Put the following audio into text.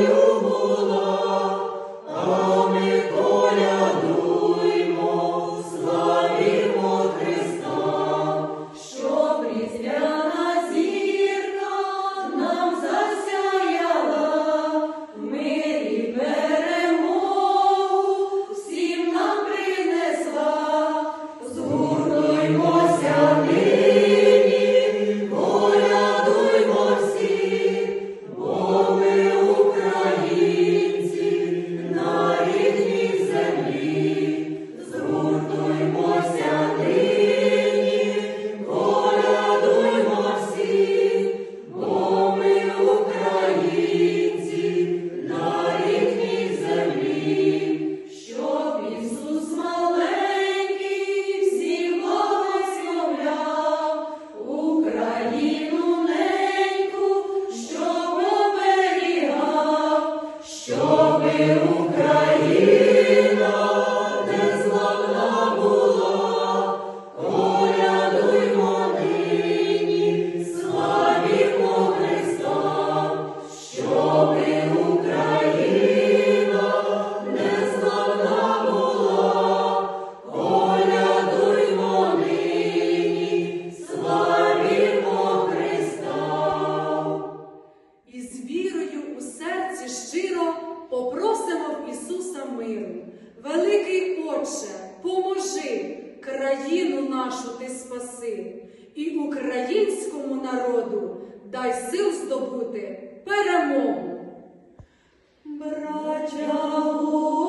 you. серці щиро попросимо в Ісуса миру. Великий Отче, поможи країну нашу ти спаси і українському народу дай сил здобути перемогу. Братя!